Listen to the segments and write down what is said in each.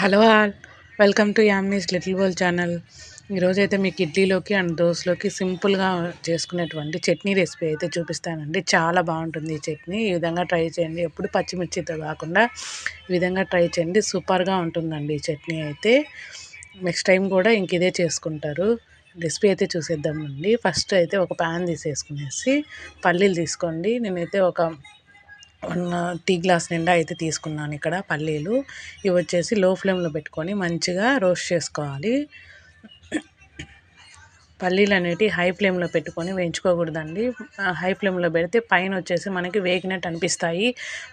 Hello all welcome to యామ్నీస్ little bowl channel. ఈరోజైతే మీకు ఇడ్లీలోకి అండ్ దోశలోకి సింపుల్గా చేసుకునేటువంటి చట్నీ రెసిపీ అయితే చూపిస్తానండి. చాలా బాగుంటుంది ఈ చట్నీ. ఈ విధంగా ట్రై చేయండి. ఎప్పుడు పచ్చిమిర్చితో కాకుండా ఈ విధంగా ట్రై చేయండి. సూపర్గా ఉంటుందండి ఈ చట్నీ అయితే. నెక్స్ట్ టైం కూడా ఇంక ఇదే చేసుకుంటారు. రెసిపీ అయితే చూసేద్దామండి ఫస్ట్ అయితే ఒక ప్యాన్ తీసేసుకునేసి పల్లీలు తీసుకోండి. నేనైతే ఒక టీ గ్లాస్ నిండా అయితే తీసుకున్నాను ఇక్కడ పల్లీలు. ఇవి వచ్చేసి లో ఫ్లేమ్లో పెట్టుకొని మంచిగా రోస్ట్ చేసుకోవాలి. పల్లీలు అనేవి హై ఫ్లేమ్లో పెట్టుకొని వేయించుకోకూడదండి. హై ఫ్లేమ్లో పెడితే పైన వచ్చేసి మనకి వేగినట్టు అనిపిస్తాయి.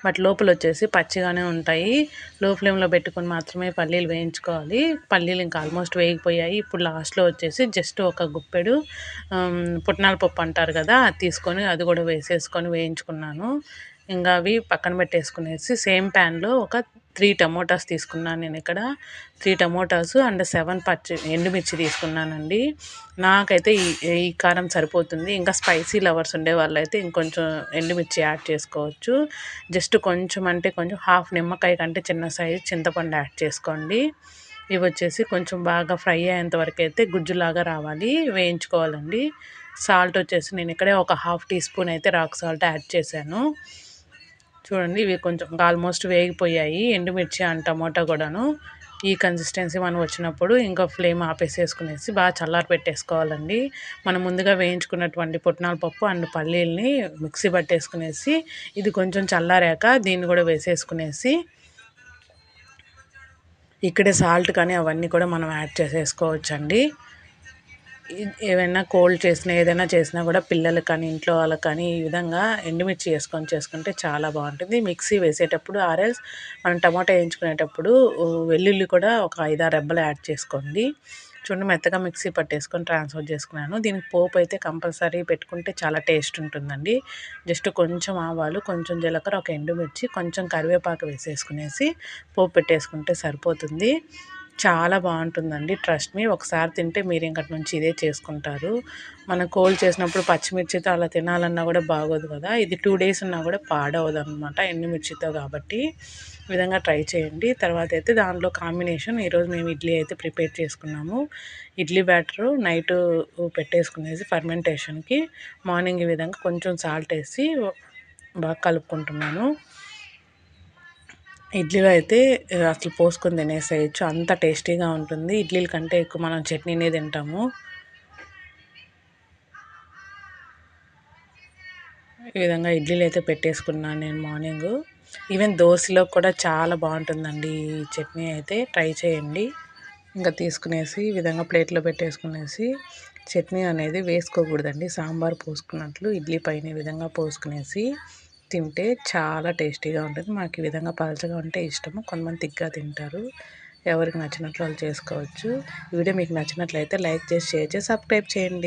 బట్ లోపల వచ్చేసి పచ్చిగానే ఉంటాయి. లో ఫ్లేమ్లో పెట్టుకొని మాత్రమే పల్లీలు వేయించుకోవాలి. పల్లీలు ఇంకా ఆల్మోస్ట్ వేగిపోయాయి. ఇప్పుడు లాస్ట్లో వచ్చేసి జస్ట్ ఒక గుప్పెడు పుట్నాల పప్పు అంటారు కదా అది తీసుకొని అది కూడా వేసేసుకొని వేయించుకున్నాను. ఇంకా అవి పక్కన పెట్టేసుకునేసి సేమ్ ప్యాన్లో ఒక త్రీ టమోటాస్ తీసుకున్నాను నేను ఇక్కడ. త్రీ టమోటాస్ అండ్ సెవెన్ పచ్చి ఎండుమిర్చి తీసుకున్నానండి. నాకైతే ఈ ఈ కారం సరిపోతుంది. ఇంకా స్పైసీ లవర్స్ ఉండే వాళ్ళైతే ఇంకొంచెం ఎండుమిర్చి యాడ్ చేసుకోవచ్చు. జస్ట్ కొంచెం అంటే కొంచెం హాఫ్ నిమ్మకాయ కంటే చిన్న సైజు చింతపండు యాడ్ చేసుకోండి. ఇవి వచ్చేసి కొంచెం బాగా ఫ్రై అయ్యేంత వరకు అయితే గుజ్జులాగా రావాలి వేయించుకోవాలండి. సాల్ట్ వచ్చేసి నేను ఇక్కడే ఒక హాఫ్ టీ స్పూన్ అయితే రాక్ సాల్ట్ యాడ్ చేశాను. చూడండి ఇవి కొంచెం ఆల్మోస్ట్ వేగిపోయాయి. ఎండుమిర్చి అండ్ టమోటా కూడాను. ఈ కన్సిస్టెన్సీ మనం వచ్చినప్పుడు ఇంకా ఫ్లేమ్ ఆపేసేసుకునేసి బాగా చల్లారి పెట్టేసుకోవాలండి. మనం ముందుగా వేయించుకున్నటువంటి పుట్నాల పప్పు అండ్ పల్లీల్ని మిక్సీ పట్టేసుకునేసి ఇది కొంచెం చల్లారాక దీన్ని కూడా వేసేసుకునేసి ఇక్కడే సాల్ట్ కానీ అవన్నీ కూడా మనం యాడ్ చేసేసుకోవచ్చండి. ఏమైనా కోల్డ్ చేసినా ఏదైనా చేసినా కూడా పిల్లలకు కానీ ఇంట్లో వాళ్ళకి కానీ ఈ విధంగా ఎండుమిర్చి వేసుకొని చేసుకుంటే చాలా బాగుంటుంది. మిక్సీ వేసేటప్పుడు ఆర్ఎల్స్ మనం టమాటా వేయించుకునేటప్పుడు వెల్లుల్లి కూడా ఒక ఐదారు రెబ్బలు యాడ్ చేసుకోండి. చూడండి మెత్తగా మిక్సీ పట్టేసుకొని ట్రాన్స్ఫర్ చేసుకున్నాను. దీనికి పోపు అయితే కంపల్సరీ పెట్టుకుంటే చాలా టేస్ట్ ఉంటుందండి. జస్ట్ కొంచెం ఆవాలు కొంచెం జీలకర్ర ఒక ఎండుమిర్చి కొంచెం కరివేపాకు వేసేసుకునేసి పోపు పెట్టేసుకుంటే సరిపోతుంది. చాలా బాగుంటుందండి. ట్రస్ట్ మీ ఒకసారి తింటే మీరు ఇంకటి నుంచి ఇదే చేసుకుంటారు. మనం కోల్డ్ చేసినప్పుడు పచ్చిమిర్చితో అలా తినాలన్నా కూడా బాగోదు కదా. ఇది టూ డేస్ ఉన్నా కూడా పాడవదు అనమాట ఎండుమిర్చితో కాబట్టి. ఈ విధంగా ట్రై చేయండి. తర్వాత అయితే దాంట్లో కాంబినేషన్ ఈరోజు మేము ఇడ్లీ అయితే ప్రిపేర్ చేసుకున్నాము. ఇడ్లీ బ్యాటర్ నైట్ పెట్టేసుకునేసి ఫర్మెంటేషన్కి మార్నింగ్ ఈ విధంగా కొంచెం సాల్ట్ వేసి బాగా కలుపుకుంటున్నాను. ఇడ్లీలో అయితే అసలు పోసుకొని తినేసేయచ్చు. అంత టేస్టీగా ఉంటుంది. ఇడ్లీల కంటే ఎక్కువ మనం చట్నీనే తింటాము. ఈ విధంగా ఇడ్లీలు అయితే పెట్టేసుకున్నాను నేను మార్నింగ్. ఈవెన్ దోశలో కూడా చాలా బాగుంటుందండి ఈ చట్నీ అయితే. ట్రై చేయండి. ఇంకా తీసుకునేసి ఈ విధంగా ప్లేట్లో పెట్టేసుకునేసి చట్నీ అనేది వేసుకోకూడదండి. సాంబార్ పోసుకున్నట్లు ఇడ్లీ పైన ఈ విధంగా పోసుకునేసి తింటే చాలా టేస్టీగా ఉంటుంది. మాకు ఈ విధంగా పలచగా ఉంటే ఇష్టము. కొంతమంది తిగ్గా తింటారు. ఎవరికి నచ్చినట్లు వాళ్ళు చేసుకోవచ్చు. ఈ వీడియో మీకు నచ్చినట్లయితే లైక్ చేసి షేర్ చేసి సబ్స్క్రైబ్ చేయండి.